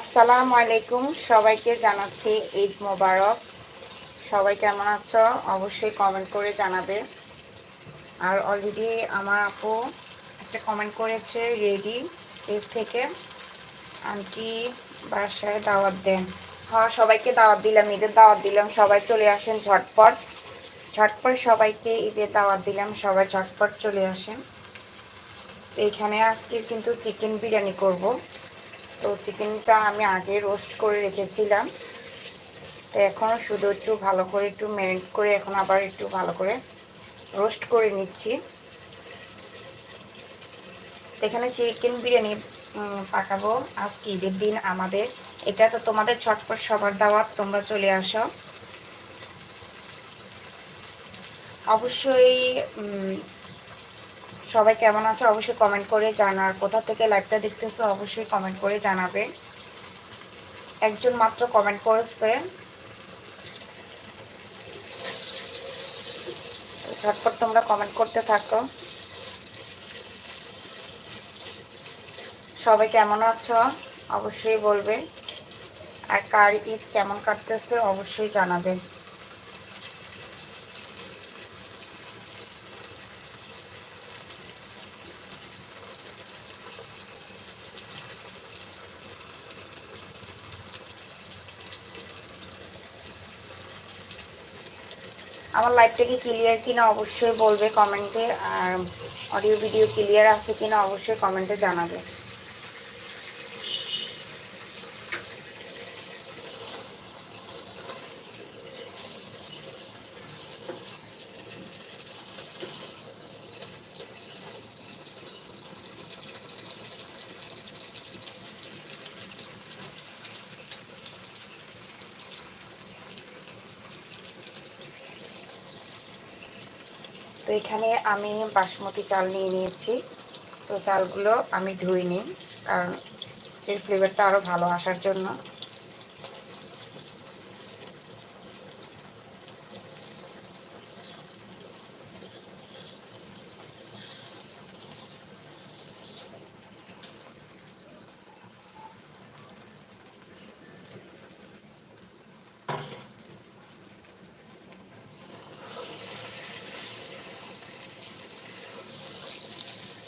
আসসালামু আলাইকুম। সবাইকে জানাচ্ছি ঈদ মোবারক। সবাই কেমন আছো? অবশ্যই কমেন্ট করে জানাবে। আর অলরেডি আমার আপু একটা কমেন্ট করেছে রেডি পেজ থেকে। আন্টি বাসায় দাওয়াত দেন। হ্যাঁ সবাইকে দাওয়াত দিলাম, ঈদের দাওয়াত দিলাম। সবাই চলে আসেন ঝটপট। ঝটপট সবাইকে ঈদের দাওয়াত দিলাম। সবাই ঝটপট চলে আসেন। তো এখানে আজকে কিন্তু চিকেন বিরিয়ানি করব। তো চিকেনটা আমি আগে রোস্ট করে রেখেছিলাম। তো এখন শুধু একটু ভালো করে একটু ম্যারিনেট করে এখন আবার একটু ভালো করে রোস্ট করে নিচ্ছি। এখানে চিকেন বিরিয়ানি পাকাবো আজকে ঈদের দিন আমাদের। এটা তো তোমাদের ছটপট সবার দাওয়াত, তোমরা চলে আসো। অবশ্যই সবাই কেমন আছো অবশ্যই কমেন্ট করে জানার কোথা থেকে লাইভটা দেখতেছো অবশ্যই কমেন্ট করে জানাবে। একজন মাত্র কমেন্ট করেছে। ঝটপট তোমরা কমেন্ট করতে থাকো। সবাই কেমন আছো অবশ্যই বলবে। আর কার ঈদ কেমন কাটতেছে অবশ্যই জানাবে। আমার লাইভটা কি ক্লিয়ার কিনা অবশ্যই বলবে কমেন্টে আর অডিও ভিডিও ক্লিয়ার আছে কিনা অবশ্যই কমেন্টে জানাবে। তো এখানে আমি বাসমতি চাল নিয়ে নিয়েছি। তো চালগুলো আমি ধুই নিই কারণ এর ফ্লেভারটা আরও ভালো আসার জন্য।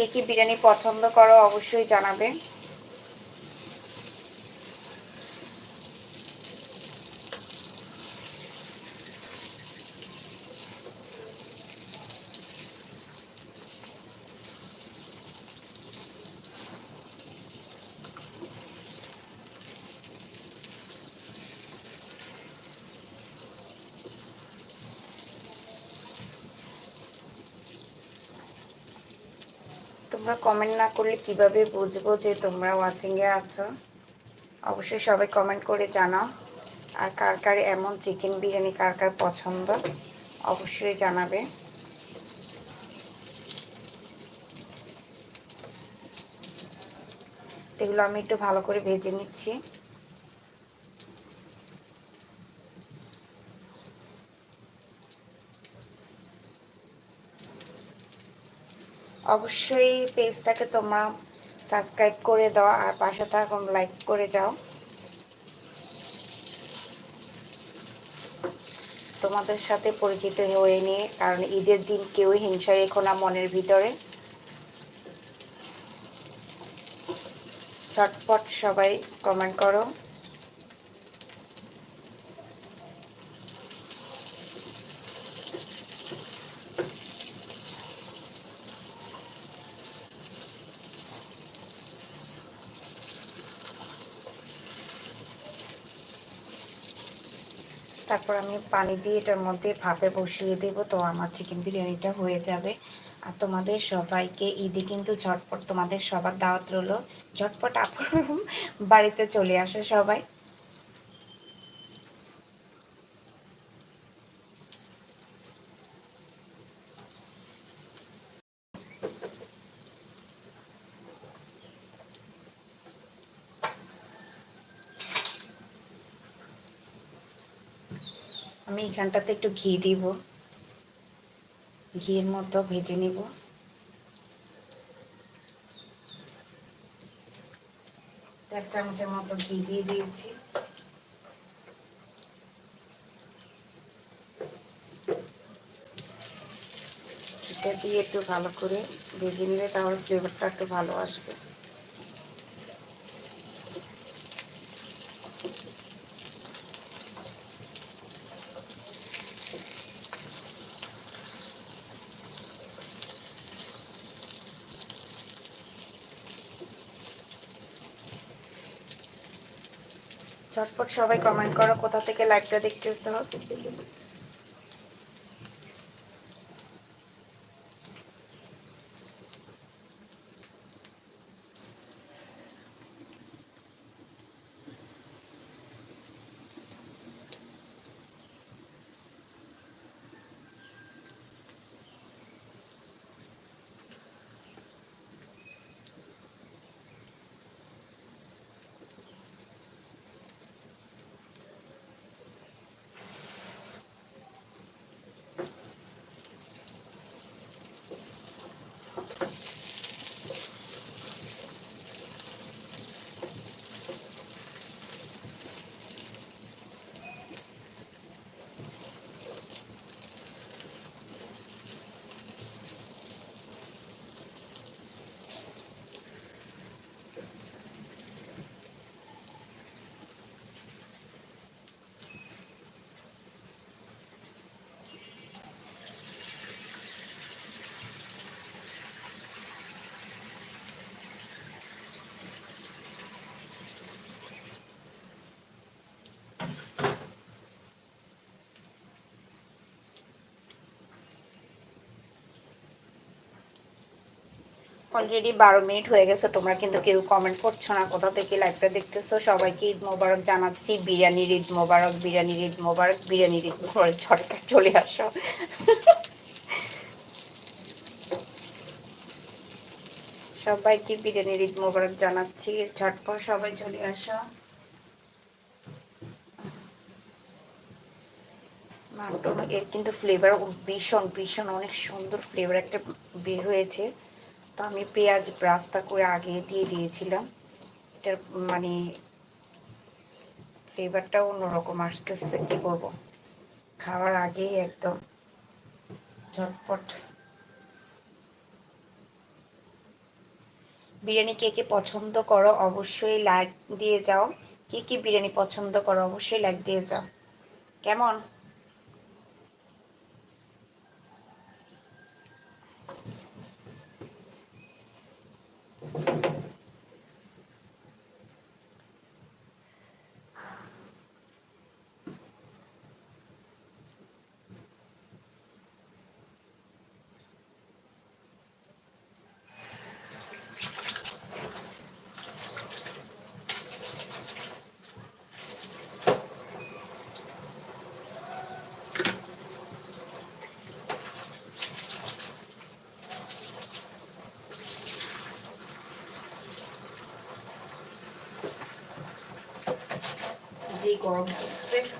কে কি বিরিয়ানি পছন্দ করো অবশ্যই জানাবে। তোমরা কমেন্ট না করলে কীভাবে বুঝব যে তোমরা ওয়াচিংয়ে আছো? অবশ্যই সবাই কমেন্ট করে জানাও। আর কার কার এমন চিকেন বিরিয়ানি কার কার পছন্দ, অবশ্যই জানাবে। এগুলো আমি একটু ভালো করে ভেজে নিচ্ছি। অবশ্যই পেজটাকে তোমরা সাবস্ক্রাইব করে দাও আর পাশে থাকুন লাইক করে যাও। তোমাদের সাথে পরিচিত হয়ে নিয়ে, কারণ ঈদের দিন কেউই হিংসা রেখো না মনের ভিতরে। চটপট সবাই কমেন্ট করো। তারপর আমি পানি দিয়ে এটার মধ্যে ভাপে বসিয়ে দেব। তো আমার চিকেন বিরিয়ানিটা হয়ে যাবে। আর তোমাদের সবাইকে ঈদে কিন্তু ঝটপট তোমাদের সবার দাওয়াত রইল। ঝটপট আপন বাড়িতে চলে আসো সবাই। আমি এখানটাতে একটু ঘি দিব। ঘিয়ের মতো ভেজে নিব। এক চামচের মতো ঘি দিয়ে দিয়েছি। এটা দিয়ে একটু ভালো করে ভেজে নিলে তাহলে ফ্লেভারটা একটু ভালো আসবে। চটপট সবাই কমেন্ট করো কোথা থেকে লাইভটা দেখতেছো অলরেডি বারো মিনিট হয়ে গেছে, তোমরা কিন্তু কেউ কমেন্ট করছ না। কোথা থেকে লাইভটা দেখতেছো? সবাইকে ঈদ মোবারক জানাচ্ছি। বিরিয়ানির ঈদ মোবারক, বিরিয়ানির ঈদ মোবারক, বিরিয়ানির ঈদ মোবারক। ছটকা চলে আসো। সবাইকে বিরিয়ানির ঈদ মোবারক জানাচ্ছি। ঝটপট সবাই চলে আসো। এর কিন্তু ফ্লেভার ভীষণ ভীষণ, অনেক সুন্দর ফ্লেভার একটা বের হয়েছে। তো আমি পেঁয়াজ ব্রাস্তা করে আগে দিয়ে দিয়েছিলাম। এটার মানে ফ্লেভারটা অন্যরকম আসতেছে, কী করব? খাওয়ার আগেই একদম ঝটপট। বিরিয়ানি কে কে পছন্দ করো অবশ্যই লাইক দিয়ে যাও। কে কে বিরিয়ানি পছন্দ করো অবশ্যই লাইক দিয়ে যাও। কেমন? Laurel six,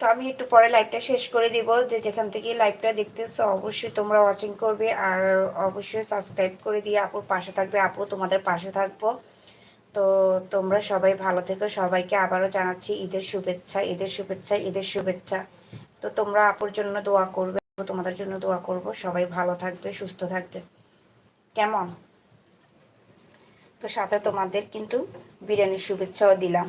তো আমি একটু পরে লাইভটা শেষ করে দিব। যে যেখান থেকে লাইভটা দেখতেছো, অবশ্যই তোমরা ওয়াচিং করবে আর অবশ্যই সাবস্ক্রাইব করে দিয়ে আপুর পাশে থাকবে। আপু তোমাদের পাশে থাকব। তো তোমরা সবাই ভালো থেকো। সবাইকে আবারও জানাচ্ছি, ঈদের শুভেচ্ছা ঈদের শুভেচ্ছা ঈদের শুভেচ্ছা। তো তোমরা আপুর জন্য দোয়া করবে তোমাদের জন্য দোয়া করব। সবাই ভালো থাকবে, সুস্থ থাকবে। কেমন? তো সাথে তোমাদের কিন্তু বিরিয়ানির শুভেচ্ছাও দিলাম।